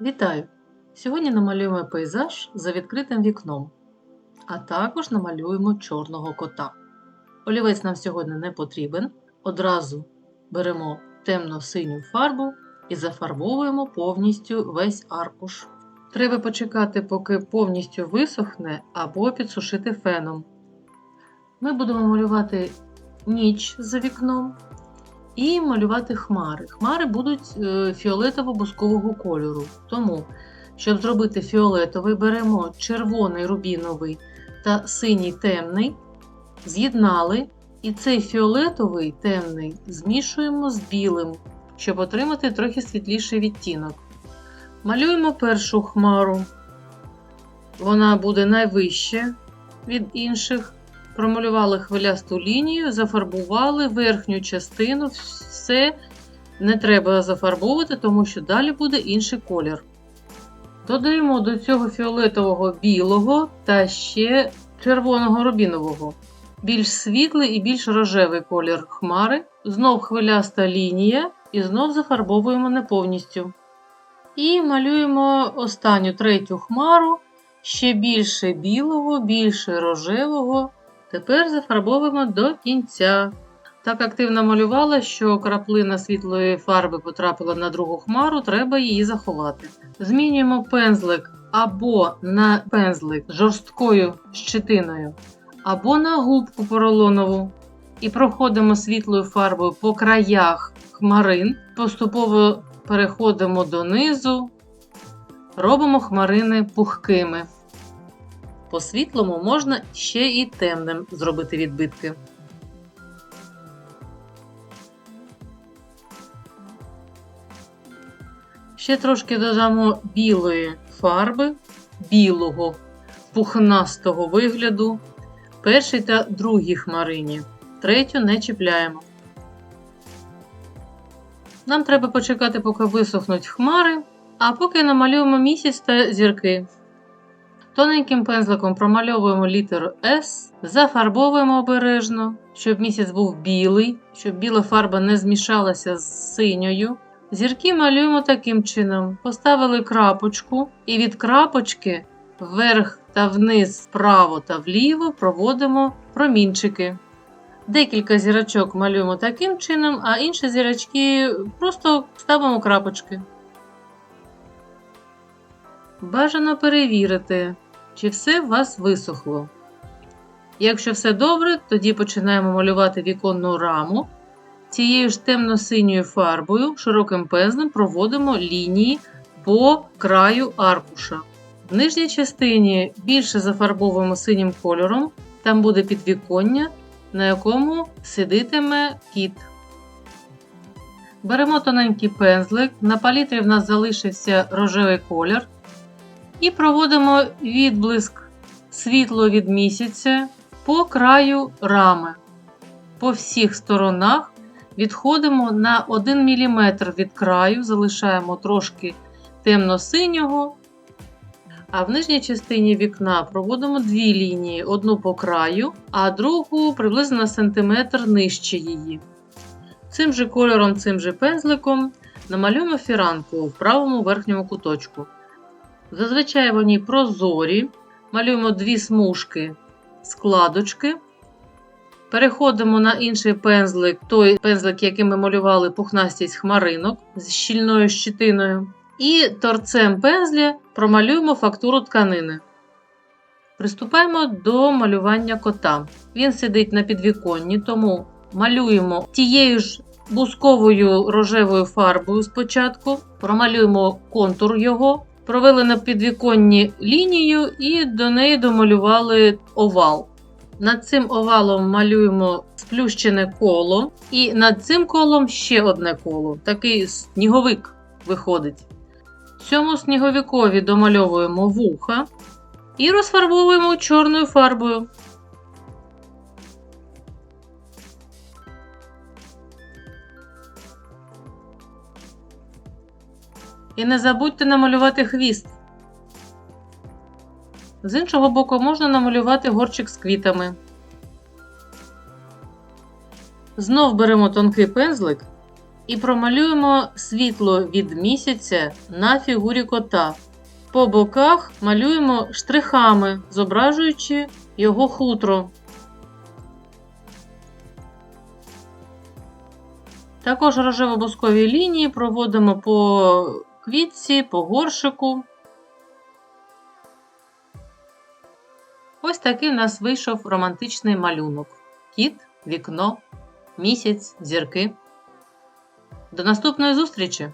Вітаю! Сьогодні намалюємо пейзаж за відкритим вікном, а також намалюємо чорного кота. Олівець нам сьогодні не потрібен. Одразу беремо темно-синю фарбу і зафарбовуємо повністю весь аркуш. Треба почекати, поки повністю висохне або підсушити феном. Ми будемо малювати ніч за вікном і малювати хмари. Хмари будуть е, фіолетово-бускового кольору. Тому, щоб зробити фіолетовий, беремо червоний рубіновий та синій темний, з'єднали, і цей фіолетовий темний змішуємо з білим, щоб отримати трохи світліший відтінок. Малюємо першу хмару. Вона буде найвище від інших. Промалювали хвилясту лінію, зафарбували верхню частину, все не треба зафарбовувати, тому що далі буде інший колір. Додаємо до цього фіолетового білого та ще червоного рубінового. Більш світлий і більш рожевий колір хмари. Знов хвиляста лінія і знов зафарбовуємо не повністю. І малюємо останню третю хмару, ще більше білого, більше рожевого. Тепер зафарбовуємо до кінця. Так активно малювала, що краплина світлої фарби потрапила на другу хмару, треба її заховати. Змінюємо пензлик або на пензлик жорсткою щетиною, або на губку поролонову. І проходимо світлою фарбою по краях хмарин, поступово переходимо донизу, робимо хмарини пухкими. По світлому можна ще і темним зробити відбитки. Ще трошки додамо білої фарби, білого пухнастого вигляду, першій та другій хмарині. Третю не чіпляємо. Нам треба почекати, поки висохнуть хмари, а поки намалюємо місяць та зірки. Тоненьким пензликом промальовуємо літеру S, зафарбовуємо обережно, щоб місяць був білий, щоб біла фарба не змішалася з синьою. Зірки малюємо таким чином: поставили крапочку, і від крапочки вверх та вниз, вправо та вліво проводимо промінчики. Декілька зірочок малюємо таким чином, а інші зірочки просто ставимо крапочки. Бажано перевірити, чи все у вас висохло. Якщо все добре, тоді починаємо малювати віконну раму. Цією ж темно-синьою фарбою широким пензлем проводимо лінії по краю аркуша. В нижній частині більше зафарбовуємо синім кольором, там буде підвіконня, на якому сидитиме кіт. Беремо тоненький пензлик, на палітрі в нас залишився рожевий колір. І проводимо відблиск світло від місяця по краю рами. По всіх сторонах відходимо на 1 мм від краю, залишаємо трошки темно-синього. А в нижній частині вікна проводимо дві лінії: одну по краю, а другу приблизно на сантиметр нижче її. Цим же кольором, цим же пензликом намалюємо фіранку в правому верхньому куточку. Зазвичай вони прозорі. Малюємо дві смужки складочки. Переходимо на інший пензлик, той пензлик, яким ми малювали пухнастість хмаринок з щільною щитиною. І торцем пензля промалюємо фактуру тканини. Приступаємо до малювання кота. Він сидить на підвіконні, тому малюємо тією ж бусковою рожевою фарбою спочатку, промалюємо контур його. Провели на підвіконні лінію і до неї домалювали овал. Над цим овалом малюємо сплющене коло, і над цим колом ще одне коло. Такий сніговик виходить. Цьому сніговикові домальовуємо вуха і розфарбовуємо чорною фарбою. І не забудьте намалювати хвіст. З іншого боку можна намалювати горчик з квітами. Знов беремо тонкий пензлик і промалюємо світло від місяця на фігурі кота. По боках малюємо штрихами, зображуючи його хутро. Також рожево-бускові лінії проводимо по квітці, по горшику. Ось такий в нас вийшов романтичний малюнок. Кіт, вікно, місяць, зірки. До наступної зустрічі!